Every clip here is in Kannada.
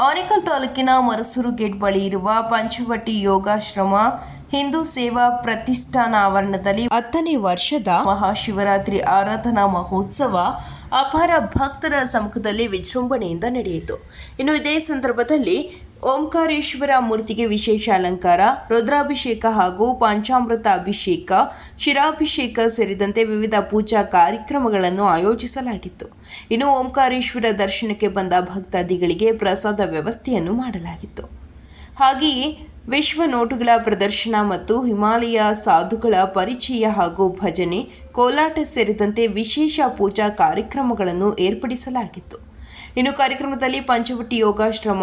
ಆನೇಕಲ್ ತಾಲೂಕಿನ ಮರಸೂರು ಗೇಟ್ ಬಳಿ ಇರುವ ಪಂಚವಟಿ ಯೋಗಾಶ್ರಮ ಹಿಂದೂ ಸೇವಾ ಪ್ರತಿಷ್ಠಾನ ಆವರಣದಲ್ಲಿ ಹತ್ತನೇ ವರ್ಷದ ಮಹಾಶಿವರಾತ್ರಿ ಆರಾಧನಾ ಮಹೋತ್ಸವ ಅಪಾರ ಭಕ್ತರ ಸಮ್ಮುಖದಲ್ಲಿ ವಿಜೃಂಭಣೆಯಿಂದ ನಡೆಯಿತು. ಇನ್ನು ಇದೇ ಸಂದರ್ಭದಲ್ಲಿ ಓಂಕಾರೇಶ್ವರ ಮೂರ್ತಿಗೆ ವಿಶೇಷ ಅಲಂಕಾರ, ರುದ್ರಾಭಿಷೇಕ ಹಾಗೂ ಪಂಚಾಮೃತ ಅಭಿಷೇಕ, ಶಿರಾಭಿಷೇಕ ಸೇರಿದಂತೆ ವಿವಿಧ ಪೂಜಾ ಕಾರ್ಯಕ್ರಮಗಳನ್ನು ಆಯೋಜಿಸಲಾಗಿತ್ತು. ಇನ್ನು ಓಂಕಾರೇಶ್ವರ ದರ್ಶನಕ್ಕೆ ಬಂದ ಭಕ್ತಾದಿಗಳಿಗೆ ಪ್ರಸಾದ ವ್ಯವಸ್ಥೆಯನ್ನು ಮಾಡಲಾಗಿತ್ತು. ಹಾಗೆಯೇ ವಿಶ್ವ ನೋಟುಗಳ ಪ್ರದರ್ಶನ ಮತ್ತು ಹಿಮಾಲಯ ಸಾಧುಗಳ ಪರಿಚಯ ಹಾಗೂ ಭಜನೆ, ಕೋಲಾಟ ಸೇರಿದಂತೆ ವಿಶೇಷ ಪೂಜಾ ಕಾರ್ಯಕ್ರಮಗಳನ್ನು ಏರ್ಪಡಿಸಲಾಗಿತ್ತು. ಇನ್ನು ಕಾರ್ಯಕ್ರಮದಲ್ಲಿ ಪಂಚವಟಿ ಯೋಗಾಶ್ರಮ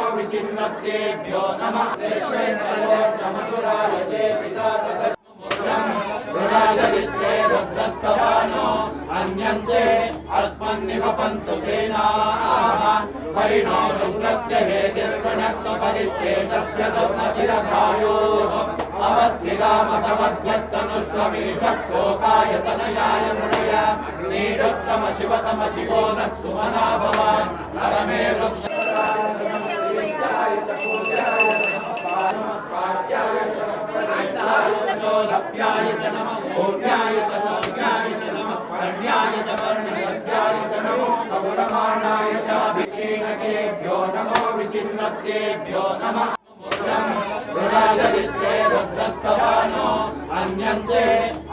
भोग्याय च सौज्ञाय च नमः वर्ण्याय च वर्णसज्ञाय च नमो अगुणमानाय च अभिषेककेभ्यो नमो विचिन्नत्तेभ्यो नमः मधुराय ते पिता मृणालरित्रे रुद्रस्तवानो अन्यन्ते अस्मन्निवपन्तु सेनाः परिणो रुद्रस्य हेतिर्वणत्वपरिच्छेषस्य दुर्मतिरघायोः अवस्थिरामतमध्यस्तनुष्वमीढश्लोकाय तनयाय मृणय नीडस्तम शिवतम शिवो नः सुमना भव परमे वृक्ष चोदप्याय च नमः भोग्याय च सौज्ञाय च नमः वर्ण्याय च वर्णसज्ञाय च नमो अगुणमानाय च अभिषेककेभ्यो नमो विचिन्नत्तेभ्यो नमः मृणालरित्रे रुद्रस्तवानो अन्यन्ते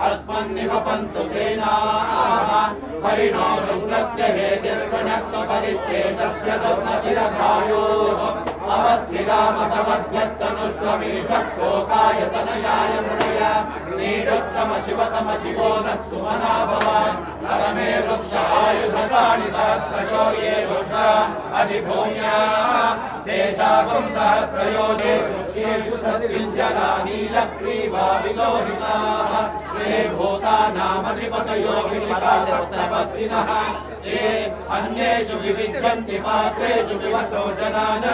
अस्मन्निवपन्तु सेनाः परिणो रुद्रस्य हेतिर्वणत्वपरिच्छेषस्य दुर्मतिरघायोः अवस्थिरामतमध्यस्तनुष्वमेकश्लोकाय तनयाय मृणय नीडस्तम शिवतम शिवो नः सुमना भवान् परमे वृक्ष आयुधकाणि सहस्रशो ये वृद्धा अधिभूम्या। तेषाकं सहस्रयो ये वृक्षेषु सस्मिञ्जला विलोहिताः ये भूतानामधिपतयो विशिखा सप्तपत्तिनः ये अन्येषु विविध्यन्ति पात्रेषु विवतो जनान्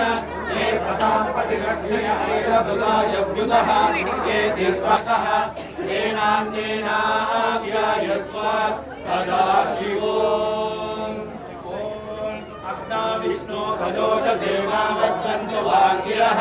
ये प्रतापतिरक्षय ऐरबुधायव्युधः ये दीर्घकः येनान्येनाव्यायस्व सदा शिवो विष्णु सदोष सेवावद्वन्तु वाङ्गिरः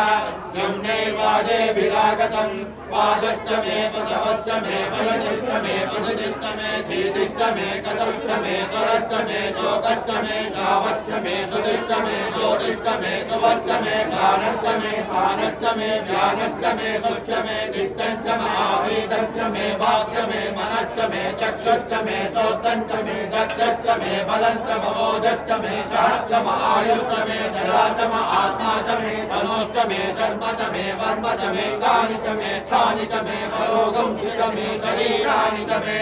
यं नैवादेभिरागतम् वादश्च मे पशवश्च मे पयतिश्च मे पशुतिश्च मे धीतिश्च मे कतश्च मे स्वरश्च मे शोकश्च मे शावश्च मे सुतिश्च मे ज्योतिश्च मे सुवश्च मे प्राणश्च मे पानश्च मे व्यानश्च मे सुश्च मे मे वाक्य मे मनश्च मे चक्षुश्च मे च मे वर्म च मे कानि च मे स्थानि च मे परोगं च मे शरीराणि च मे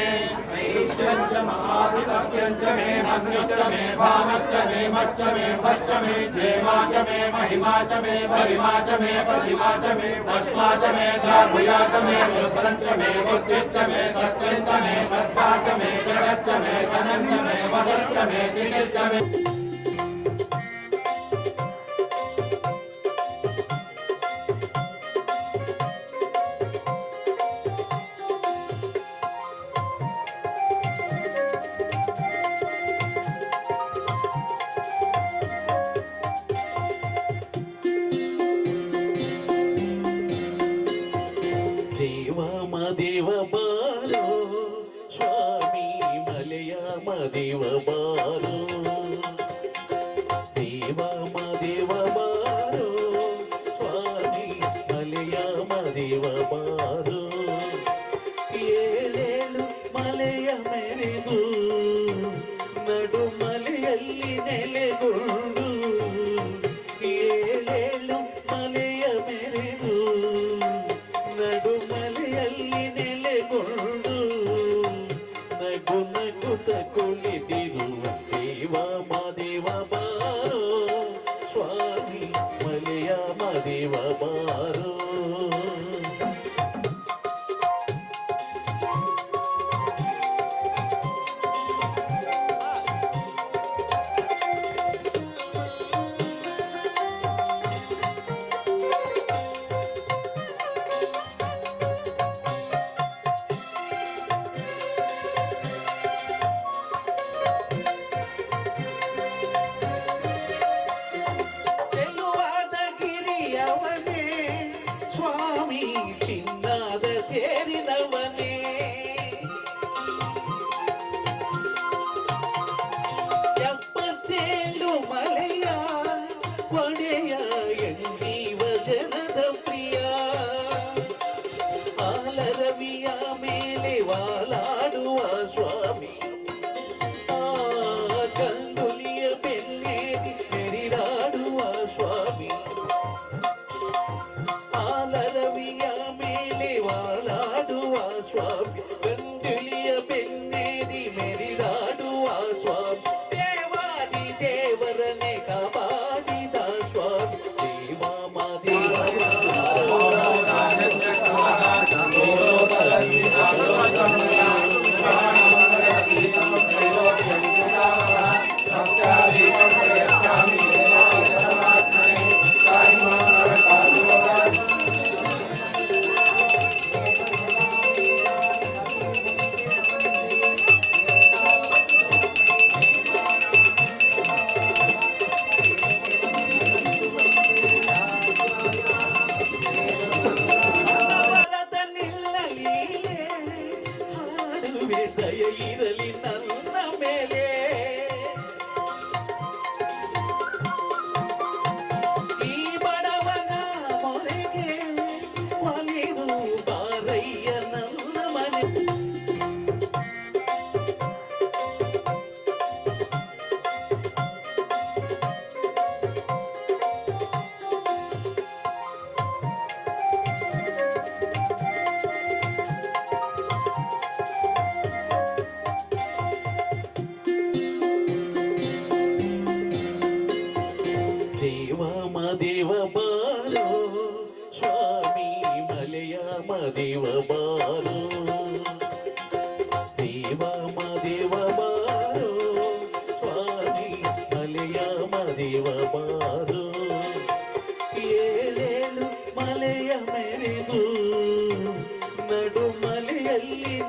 इष्टं च महाधिपत्यं च मे मन्युश्च मे भामश्च मे मश्च मे भश्च मे क्षेमा च मे महिमा च मे परिमा च मे प्रतिमा च मे भस्मा च मे द्राभुया च मे रुद्रं च मे बुद्धिश्च मे सत्यं च मे सत्ता च मे जगच्च मे धनं च मे वशश्च मे दिशश्च मे বলে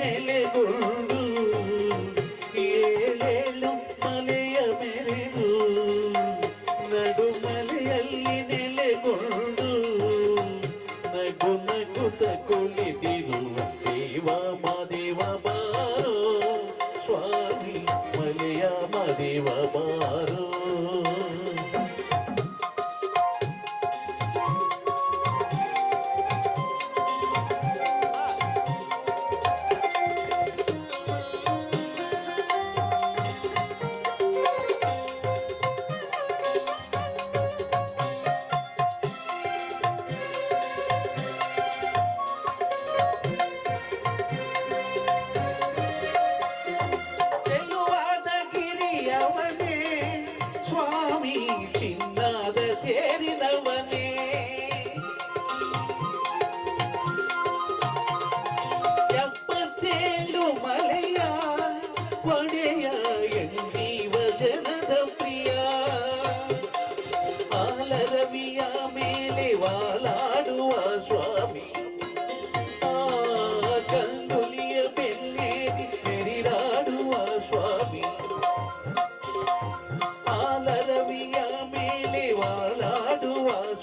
నెలగొండు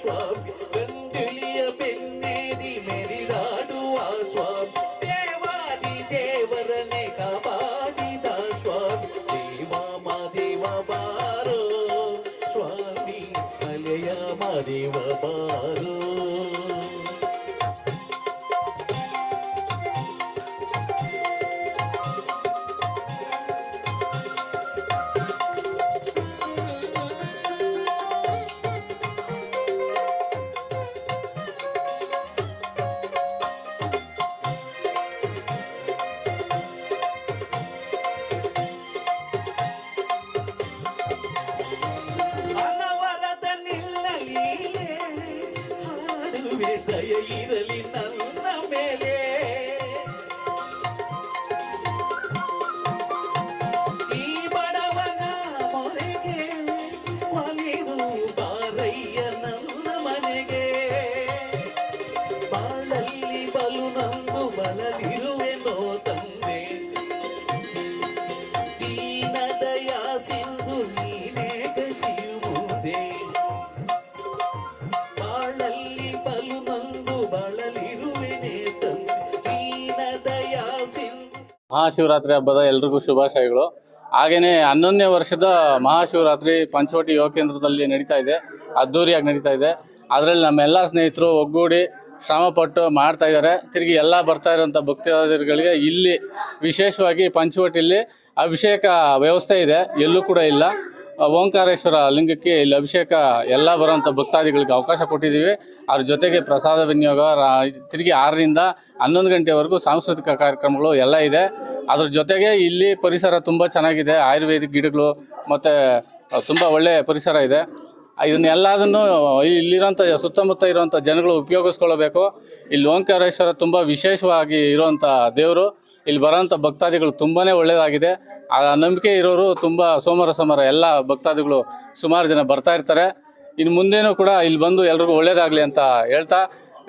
స్వామి. గంగులియ పెన్నేది మెరిదాడువ స్వామి. దేవాది దేవరనే కాపాడిద స్వామి. దేవా మా దేవ బారో. స్వామి అలయ మా செய்தல் ಮಹಾಶಿವರಾತ್ರಿ ಹಬ್ಬದ ಎಲ್ರಿಗೂ ಶುಭಾಶಯಗಳು. ಹಾಗೆಯೇ ಹನ್ನೊಂದನೇ ವರ್ಷದ ಮಹಾಶಿವರಾತ್ರಿ ಪಂಚವಟಿ ಯುವ ಕೇಂದ್ರದಲ್ಲಿ ನಡೀತಾ ಇದೆ. ಅದ್ದೂರಿಯಾಗಿ ನಡೀತಾ ಇದೆ. ಅದರಲ್ಲಿ ನಮ್ಮೆಲ್ಲ ಸ್ನೇಹಿತರು ಒಗ್ಗೂಡಿ ಶ್ರಮಪಟ್ಟು ಮಾಡ್ತಾ ಇದ್ದಾರೆ. ತಿರುಗಿ ಎಲ್ಲ ಬರ್ತಾ ಇರೋಂಥ ಭಕ್ತಾದಿಗಳಿಗೆ ಇಲ್ಲಿ ವಿಶೇಷವಾಗಿ ಪಂಚವಟಿಯಲ್ಲಿ ಅಭಿಷೇಕ ವ್ಯವಸ್ಥೆ ಇದೆ. ಎಲ್ಲೂ ಕೂಡ ಇಲ್ಲ. ಓಂಕಾರೇಶ್ವರ ಲಿಂಗಕ್ಕೆ ಇಲ್ಲಿ ಅಭಿಷೇಕ ಎಲ್ಲ ಬರೋಂಥ ಭಕ್ತಾದಿಗಳಿಗೆ ಅವಕಾಶ ಕೊಟ್ಟಿದ್ದೀವಿ. ಅದ್ರ ಜೊತೆಗೆ ಪ್ರಸಾದ ವಿನಿಯೋಗ ತಿರುಗಿ ಆರರಿಂದ ಹನ್ನೊಂದು ಗಂಟೆವರೆಗೂ ಸಾಂಸ್ಕೃತಿಕ ಕಾರ್ಯಕ್ರಮಗಳು ಎಲ್ಲ ಇದೆ. ಅದ್ರ ಜೊತೆಗೆ ಇಲ್ಲಿ ಪರಿಸರ ತುಂಬ ಚೆನ್ನಾಗಿದೆ. ಆಯುರ್ವೇದಿಕ್ ಗಿಡಗಳು ಮತ್ತು ತುಂಬ ಒಳ್ಳೆಯ ಪರಿಸರ ಇದೆ. ಇದನ್ನೆಲ್ಲದನ್ನು ಇಲ್ಲಿರೋಂಥ ಸುತ್ತಮುತ್ತ ಇರುವಂಥ ಜನಗಳು ಉಪಯೋಗಿಸ್ಕೊಳ್ಬೇಕು ಇಲ್ಲಿ ಓಂಕಾರೇಶ್ವರ ತುಂಬ ವಿಶೇಷವಾಗಿ ಇರುವಂಥ ದೇವರು. ಇಲ್ಲಿ ಬರೋಂಥ ಭಕ್ತಾದಿಗಳು ತುಂಬಾ ಒಳ್ಳೆಯದಾಗಿದೆ ಆ ನಂಬಿಕೆ ಇರೋರು ತುಂಬ ಸೋಮವಾರ ಸೋಮವಾರ ಎಲ್ಲ ಭಕ್ತಾದಿಗಳು ಸುಮಾರು ಜನ ಬರ್ತಾ ಇರ್ತಾರೆ. ಇನ್ನು ಮುಂದೇನೂ ಕೂಡ ಇಲ್ಲಿ ಬಂದು ಎಲ್ರಿಗೂ ಒಳ್ಳೇದಾಗಲಿ ಅಂತ ಹೇಳ್ತಾ,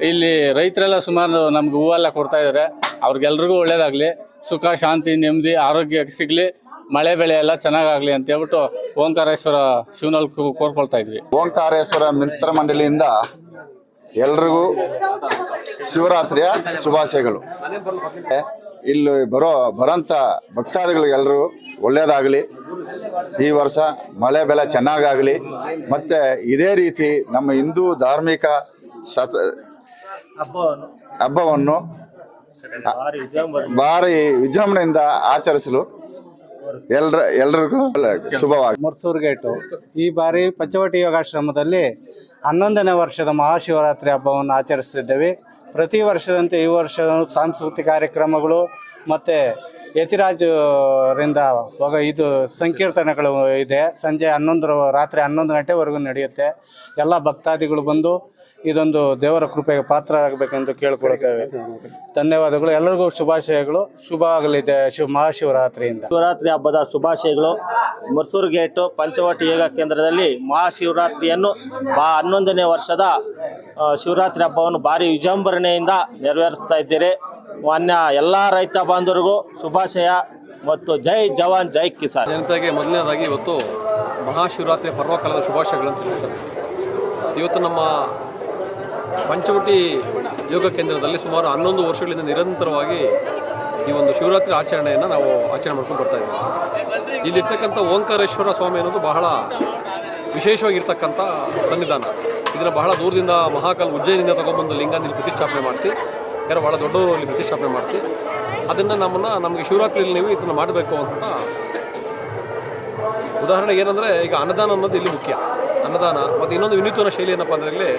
ಇಲ್ಲಿ ರೈತರೆಲ್ಲ ಸುಮಾರು ನಮ್ಗೆ ಹೂವೆಲ್ಲ ಕೊಡ್ತಾ ಇದ್ದಾರೆ ಅವ್ರಿಗೆಲ್ರಿಗೂ ಒಳ್ಳೇದಾಗಲಿ. ಸುಖ, ಶಾಂತಿ, ನೆಮ್ಮದಿ, ಆರೋಗ್ಯ ಸಿಗಲಿ. ಮಳೆ ಬೆಳೆ ಎಲ್ಲ ಚೆನ್ನಾಗಾಗಲಿ ಅಂತ ಹೇಳ್ಬಿಟ್ಟು ಓಂಕಾರೇಶ್ವರ ಶಿವನಲ್ಲಿ ಕೋ- ಕೋರ್ಕೊಳ್ತಾ ಇದ್ವಿ. ಓಂಕಾರೇಶ್ವರ ಮಿತ್ರ ಮಂಡಳಿಯಿಂದ ಎಲ್ರಿಗೂ ಶಿವರಾತ್ರಿಯ ಶುಭಾಶಯಗಳು. ಇಲ್ಲಿ ಬರೋ ಬರೋಂಥ ಭಕ್ತಾದಿಗಳಿಗೆಲ್ಲರೂ ಒಳ್ಳೆಯದಾಗಲಿ ಈ ವರ್ಷ ಮಳೆ ಬೆಲೆ ಚೆನ್ನಾಗಾಗಲಿ. ಮತ್ತು ಇದೇ ರೀತಿ ನಮ್ಮ ಹಿಂದೂ ಧಾರ್ಮಿಕ ಸತ ಹಬ್ಬವನ್ನು. ಭಾರಿ ವಿಜೃಂಭಣೆಯಿಂದ ಆಚರಿಸಲು ಎಲ್ರ ಎಲ್ರಿಗೂ ಶುಭವಾಗಿ. ಮರ್ಸೂರು ಗೇಟು ಈ ಬಾರಿ ಪಂಚವಟಿ ಯೋಗಾಶ್ರಮದಲ್ಲಿ ಹನ್ನೊಂದನೇ ವರ್ಷದ ಮಹಾಶಿವರಾತ್ರಿ ಹಬ್ಬವನ್ನು ಆಚರಿಸ್ತಿದ್ದೇವೆ. ಪ್ರತಿ ವರ್ಷದಂತೆ ಈ ವರ್ಷ ಸಾಂಸ್ಕೃತಿಕ ಕಾರ್ಯಕ್ರಮಗಳು ಮತ್ತು ಯತಿರಾಜರಿಂದ ಇದು ಸಂಕೀರ್ತನೆಗಳು ಇದೆ. ಸಂಜೆ ಹನ್ನೊಂದರ ರಾತ್ರಿ ಹನ್ನೊಂದು ಗಂಟೆವರೆಗೂ ನಡೆಯುತ್ತೆ. ಎಲ್ಲ ಭಕ್ತಾದಿಗಳು ಬಂದು ಇದೊಂದು ದೇವರ ಕೃಪೆಗೆ ಪಾತ್ರರಾಗಬೇಕೆಂದು ಕೇಳಿಕೊಳ್ಳುತ್ತೇವೆ ಧನ್ಯವಾದಗಳು. ಎಲ್ಲರಿಗೂ ಶುಭಾಶಯಗಳು. ಶುಭ ಆಗಲಿದೆ. ಶಿವ ಮಹಾಶಿವರಾತ್ರಿಯಿಂದ. ಶಿವರಾತ್ರಿ ಹಬ್ಬದ ಶುಭಾಶಯಗಳು. ಮರ್ಸೂರು ಗೇಟು ಪಂಚವಟಿ ಯೋಗ ಕೇಂದ್ರದಲ್ಲಿ ಮಹಾಶಿವರಾತ್ರಿಯನ್ನು ಬಾ ಹನ್ನೊಂದನೇ ವರ್ಷದ ಶಿವರಾತ್ರಿ ಹಬ್ಬವನ್ನು ಭಾರಿ ವಿಜೃಂಭರಣೆಯಿಂದ ನೆರವೇರಿಸ್ತಾ ಇದ್ದೀರಿ. ಮಾನ್ಯ ಎಲ್ಲ ರೈತ ಬಾಂಧವರಿಗೂ ಶುಭಾಶಯ ಮತ್ತು ಜೈ ಜವಾನ್ ಜೈ ಕಿಸಾನ್. ಜನತೆಗೆ ಮೊದಲನೇದಾಗಿ ಇವತ್ತು ಮಹಾಶಿವರಾತ್ರಿ ಪರ್ವಕಾಲದ ಶುಭಾಶಯಗಳನ್ನು ತಿಳಿಸ್ತಾರೆ ಇವತ್ತು ನಮ್ಮ ಪಂಚವಟಿ ಯೋಗ ಕೇಂದ್ರದಲ್ಲಿ ಸುಮಾರು ಹನ್ನೊಂದು ವರ್ಷಗಳಿಂದ ನಿರಂತರವಾಗಿ ಈ ಒಂದು ಶಿವರಾತ್ರಿ ಆಚರಣೆಯನ್ನು ನಾವು ಆಚರಣೆ ಮಾಡ್ಕೊಂಡು ಬರ್ತಾ ಇದ್ದೀವಿ. ಇಲ್ಲಿರ್ತಕ್ಕಂಥ ಓಂಕಾರೇಶ್ವರ ಸ್ವಾಮಿ ಅನ್ನೋದು ಬಹಳ ವಿಶೇಷವಾಗಿರ್ತಕ್ಕಂಥ ಸನ್ನಿಧಾನ. ಇದನ್ನು ಬಹಳ ದೂರದಿಂದ ಮಹಾಕಾಲ ಉಜ್ಜಯನಿಂದ ತಗೊಂಬಂದು ಲಿಂಗ ಪ್ರತಿಷ್ಠಾಪನೆ ಮಾಡಿಸಿ, ಯಾರೋ ಭಾಳ ದೊಡ್ಡವರು ಅಲ್ಲಿ ಪ್ರತಿಷ್ಠಾಪನೆ ಮಾಡಿಸಿ, ಅದನ್ನು ನಮ್ಮನ್ನು ನಮಗೆ ಶಿವರಾತ್ರಿಯಲ್ಲಿ ನೀವು ಇದನ್ನು ಮಾಡಬೇಕು ಅಂತ ಉದಾಹರಣೆಗೆ ಏನಂದರೆ ಈಗ ಅನ್ನದಾನ ಅನ್ನೋದು ಇಲ್ಲಿ ಮುಖ್ಯ. ಅನ್ನದಾನ ಮತ್ತು ಇನ್ನೊಂದು ವಿನೂತನ ಶೈಲಿ ಏನಪ್ಪ ಅಂದರೆ ಇಲ್ಲಿ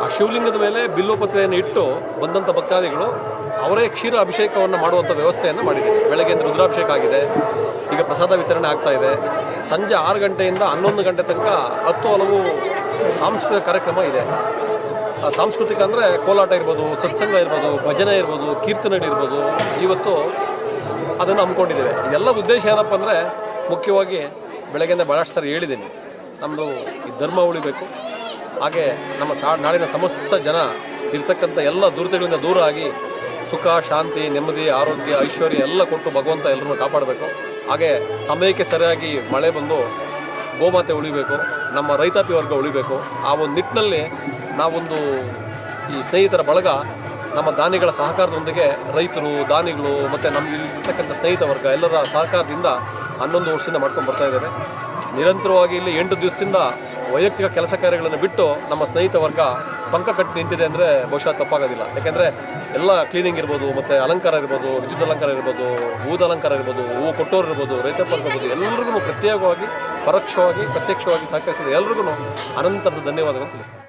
ಆ ಶಿವಲಿಂಗದ ಮೇಲೆ ಬಿಲ್ಲೋಪತ್ರೆಯನ್ನು ಇಟ್ಟು ಬಂದಂಥ ಭಕ್ತಾದಿಗಳು ಅವರೇ ಕ್ಷೀರ ಅಭಿಷೇಕವನ್ನು ಮಾಡುವಂಥ ವ್ಯವಸ್ಥೆಯನ್ನು ಮಾಡಿದ್ದೀವಿ ಬೆಳಗ್ಗೆಯಿಂದ ರುದ್ರಾಭಿಷೇಕ ಆಗಿದೆ, ಈಗ ಪ್ರಸಾದ ವಿತರಣೆ ಆಗ್ತಾ ಇದೆ. ಸಂಜೆ ಆರು ಗಂಟೆಯಿಂದ ಹನ್ನೊಂದು ಗಂಟೆ ತನಕ ಹತ್ತು ಹಲವು ಸಾಂಸ್ಕೃತಿಕ ಕಾರ್ಯಕ್ರಮ ಇದೆ. ಸಾಂಸ್ಕೃತಿಕ ಅಂದರೆ ಕೋಲಾಟ ಇರ್ಬೋದು, ಸತ್ಸಂಗ ಇರ್ಬೋದು, ಭಜನೆ ಇರ್ಬೋದು ಕೀರ್ತನೆಗಳಿರ್ಬೋದು ಇವತ್ತು ಅದನ್ನು ಹಮ್ಮಿಕೊಂಡಿದ್ದೇವೆ. ಇದೆಲ್ಲ ಉದ್ದೇಶ ಏನಪ್ಪ ಅಂದರೆ ಮುಖ್ಯವಾಗಿ ಬೆಳಗ್ಗೆಯಿಂದ ಭಾಳಷ್ಟು ಸರಿ ಹೇಳಿದ್ದೀನಿ. ನಮ್ಮದು ಈ ಧರ್ಮ ಉಳಿಬೇಕು. ಹಾಗೆ ನಮ್ಮ ಸಾ ನಾಡಿನ ಸಮಸ್ತ ಜನ ಇರ್ತಕ್ಕಂಥ ಎಲ್ಲ ದುರಿತಗಳಿಂದ ದೂರ ಆಗಿ ಸುಖ, ಶಾಂತಿ, ನೆಮ್ಮದಿ, ಆರೋಗ್ಯ, ಐಶ್ವರ್ಯ ಎಲ್ಲ ಕೊಟ್ಟು ಭಗವಂತ ಎಲ್ಲರನ್ನು ಕಾಪಾಡಬೇಕು. ಹಾಗೆ ಸಮಯಕ್ಕೆ ಸರಿಯಾಗಿ ಮಳೆ ಬಂದು ಗೋಮಾತೆ ಉಳಿಬೇಕು, ನಮ್ಮ ರೈತಾಪಿ ವರ್ಗ ಉಳಿಬೇಕು. ಆ ಒಂದು ನಿಟ್ಟಿನಲ್ಲಿ ನಾವೊಂದು ಈ ಸ್ನೇಹಿತರ ಬಳಗ ನಮ್ಮ ದಾನಿಗಳ ಸಹಕಾರದೊಂದಿಗೆ ರೈತರು, ದಾನಿಗಳು ಮತ್ತು ನಮ್ಮ ಇರ್ತಕ್ಕಂಥ ಸ್ನೇಹಿತ ವರ್ಗ ಎಲ್ಲರ ಸಹಕಾರದಿಂದ ಹನ್ನೊಂದು ವರ್ಷದಿಂದ ಮಾಡ್ಕೊಂಡು ಬರ್ತಾ ಇದ್ದೇವೆ. ನಿರಂತರವಾಗಿ ಇಲ್ಲಿ ಎಂಟು ದಿವಸದಿಂದ ವೈಯಕ್ತಿಕ ಕೆಲಸ ಕಾರ್ಯಗಳನ್ನು ಬಿಟ್ಟು ನಮ್ಮ ಸ್ನೇಹಿತ ವರ್ಗ ಪಂಕ ಕಟ್ಟಿ ನಿಂತಿದೆ ಅಂದರೆ ಬಹುಶಃ ತಪ್ಪಾಗೋದಿಲ್ಲ. ಯಾಕೆಂದರೆ ಎಲ್ಲ ಕ್ಲೀನಿಂಗ್ ಇರ್ಬೋದು, ಮತ್ತು ಅಲಂಕಾರ ಇರ್ಬೋದು, ವಿದ್ಯುತ್ ಅಲಂಕಾರ ಇರ್ಬೋದು ಹೂದ ಅಲಂಕಾರ ಇರ್ಬೋದು, ಹೂವು ಕೊಟ್ಟೋರು ಇರ್ಬೋದು, ರೈತ ಇರ್ಬೋದು ಎಲ್ಲರಿಗೂ ಪ್ರತ್ಯೇಕವಾಗಿ, ಪರೋಕ್ಷವಾಗಿ, ಪ್ರತ್ಯಕ್ಷವಾಗಿ ಸಹಕರಿಸಿದ ಎಲ್ರಿಗೂ ಅನಂತರದ ಧನ್ಯವಾದಗಳು ತಿಳಿಸ್ತೀನಿ.